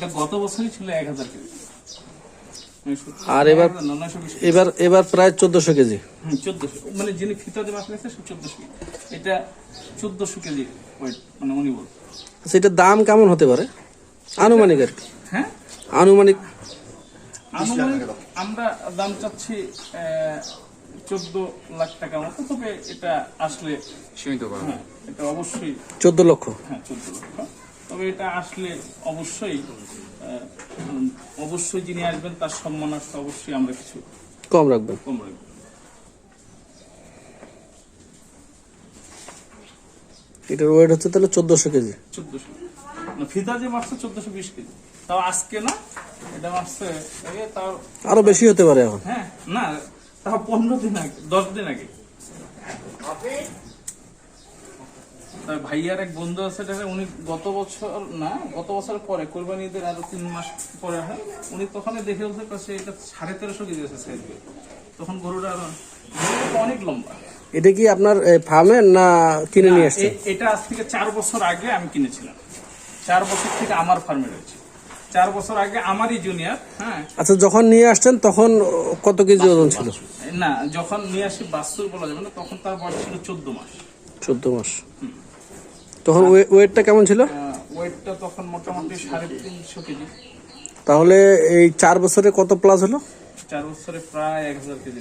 এটা গত বছরই ছিল এক হাজার কেজি। আর এবার- এবার এবার প্রায় চোদ্দশো কেজি। চোদ্দশো। মানে যিনি ফিতা মাছ নিয়েছে সে চোদ্দশো এটা চোদ্দশো কেজি ওয়েট মানে উনি বল আচ্ছা এটার দাম কেমন হতে পারে? আনুমানিক আর কি। হ্যাঁ? আনুমানিক আনুমানিক আমরা দাম চাচ্ছি চোদ্দ লাখ টাকা মতো তবে এটা আসলে সীমিত করা। হ্যাঁ এটা অবশ্যই চোদ্দ লক্ষ। হ্যাঁ চোদ্দ লক্ষ। তবে এটা আসলে অবশ্যই অবশ্যই যিনি আসবেন তার সম্মানার্থে অবশ্যই আমরা কিছু কম রাখবেন। কম রাখব। এটার ওয়েট হচ্ছে তাহলে চোদ্দশো কেজি। চোদ্দশো। না ফিতা যে মারছে চোদ্দশো বিশ কেজি। তাও আজকে না এটা মারছে তাও আরও বেশি হতে পারে এখন। হ্যাঁ না তাও পনেরো দিন আগে দশ দিন আগে। তার ভাইয়ার এক বন্ধু আছে এটা উনি গত বছর না গত বছর পরে কোরবানি ঈদের আরও তিন মাস পরে হয় উনি তখন দেখে বলতে পারছে এটা সাড়ে তেরোশো কেজি আছে সাইজ তখন গরুটা আরো- অনেক লম্বা। এটা কি আপনার ফার্মের না কিনে নিয়ে আসছেন এ- এটা আজ থেকে চার বছর আগে আমি কিনেছিলাম। চার বছর থেকে আমার ফার্মে রয়েছে। চার বছর আগে আমারই জুনিয়র হ্যাঁ। আচ্ছা যখন নিয়ে আসছেন তখন কত কেজি ওজন ছিল? না যখন নিয়ে আসি বাস্তুর বলা যাবে না তখন তার বয়স ছিল চোদ্দ মাস। চোদ্দ মাস। তখন ওয়েটটা কেমন ছিল? ওয়েটটা তখন মোটামুটি সাড়ে তিনশো কেজি। তাহলে এই চার বছরে কত প্লাস হলো? চার বছরে প্রায় এক হাজার কেজি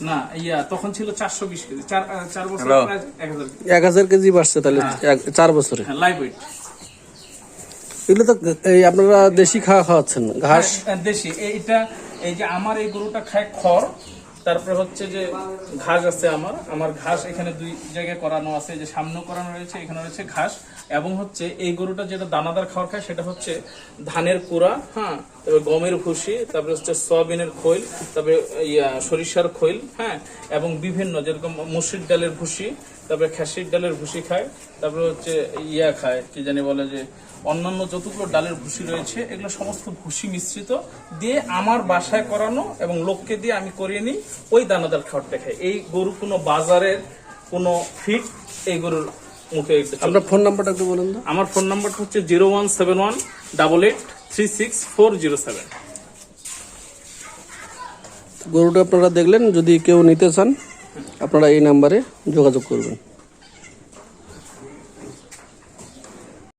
না ইয়া তখন ছিল চারশো বিশ কেজি। চার আহ, চার বছরে প্রায় এক হাজার এক হাজার কেজি বাড়ছে তাহলে এক- চার বছরে। হ্যাঁ লাইভ ওয়েট এগুলো তো এই আপনারা দেশি খাওয়া খাওয়াচ্ছেন ঘাস? হ্যাঁ, দেশি। এইটা এই যে আমার এই গরুটা খায় খড় তারপরে হচ্ছে যে ঘাস আছে আমার। আমার ঘাস এখানে দুই জায়গায় করানো আছে, যে সামনেও করানো রয়েছে, এখানে রয়েছে ঘাস। এবং হচ্ছে এই গরুটা যেটা দানাদার খাওয়ার খায়, সেটা হচ্ছে ধানের কুড়া হ্যাঁ তারপরে গমের ভুসি, তারপরে হচ্ছে সয়াবিনের খৈল, তারপরে ইয়া সরিষার খৈল হ্যাঁ এবং বিভিন্ন যেরকম মুসুর ডালের ভুসি তারপরে খাসির ডালের ভুসি খায় তারপরে হচ্ছে ইয়া খায় কি জানি বলে যে অন্যান্য যতগুলো ডালের ভুসি রয়েছে এগুলো সমস্ত ভুসি মিশ্রিত দিয়ে আমার বাসায় করানো এবং লোককে দিয়ে আমি করিয়ে নিই ওই দানাদার খাবারটা খাই। এই গরু কোনো বাজারের কোনো ফিট এই গরুর মুখে আপনার ফোন নাম্বারটা একটু বলুন তো। আমার ফোন নাম্বারটা হচ্ছে zero one seven one double eight three six four zero seven. গরুটা আপনারা দেখলেন যদি কেউ নিতে চান আপনারা এই নাম্বারে যোগাযোগ করবেন।